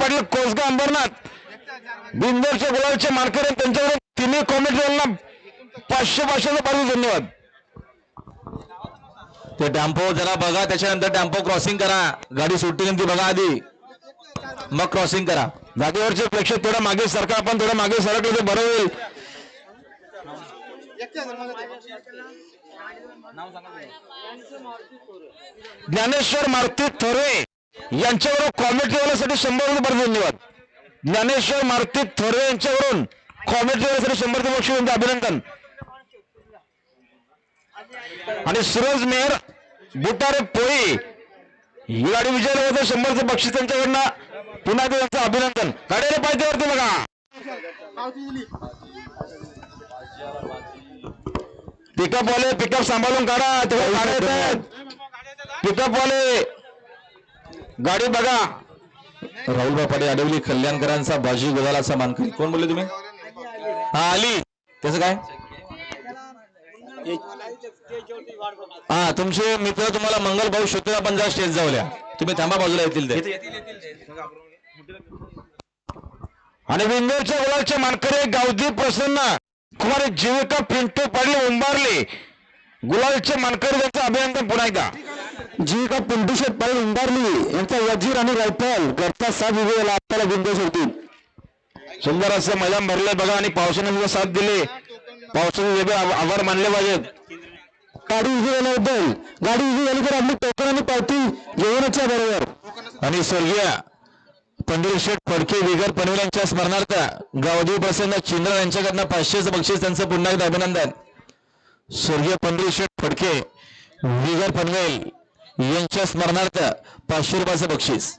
पाटील कोसगा अंबरनाथ. बिंदरचे गुलाबचे मानकर आहेत त्यांच्याकडून तिन्ही कॉमेडीवाल्यांना पाचशे पाचशेचा पाहिजे धन्यवाद. ते टेम्पो जरा बघा त्याच्यानंतर टेम्पो क्रॉसिंग करा. गाडी सुट्टी नंतर बघा आधी. मग क्रॉसिंग करा. जागेवरचे प्रेक्षक थोडं मागे सरका आपण थोडं मागे सरकले तर बरं होईल. ज्ञानेश्वर मारुती थोरे. यांच्याकडून कॉमेडीवाल्यासाठी शंभर रुपये बरं धन्यवाद. ज्ञानेश्वर मारुती थोरे यांच्याकडून कॉमेडीवाल्यासाठी शंभर ते बक्षीस यांचं अभिनंदन. आणि सूरज मेहर बुटारे पोळी ही गाडी विजय होतं शंभरचं बक्षीस त्यांच्याकडनं. पुन्हा एकदा त्यांचं अभिनंदन. गाडीला पाहिजे वरती बघा. पिकअप वाले पिकअप सांभाळून काढा. तेव्हा पिकअप वाले गाडी बघा. राहुल बापाडे अडवली कल्याणकरांचा बाजी गुलालाचा मानकरी. कोण बोलले तुम्ही? हा आली. त्याचं काय? हा तुमचे मित्र तुम्हाला मंगल भाऊ शोधतो आपण जा स्टेज जाऊल्या तुम्ही थांबा बाजूला येतील ते. आणि विंदोरच्या गुलाबचे मानकरी गावदी प्रसन्न कुमारी जीविका पिंटू पाडले उंबारले. गुलाबचे मानकरी त्यांचं अभिनंदन पुन्हा एकदा. जीविका पिंटू शेठ पाडले उंबारली यांचा वजीर आणि रायफल घरचा साथ विजयाला आपल्याला विंदोर होती सुंदर असं मैदान भरलंय बघा आणि पावसाने सुद्धा साथ दिली. आभ- आभार मानले पाहिजेत. गाडी उभी झाल्याबद्दल गाडी उभी झाली तर आपली टोकन आणि पावती जेवणाच्या बरोबर. आणि स्वर्गीय पंढरी शेठ फडके विगर पनवेल यांच्या स्मरणार्थ गावदेव प्रसन्न चिंद्र यांच्याकडनं पाचशेचं बक्षीस त्यांचं पुन्हा एकदा अभिनंदन. स्वर्गीय पंढरी शेठ फडके विगर पनवेल. यांच्या स्मरणार्थ पाचशे रुपयाचं बक्षीस.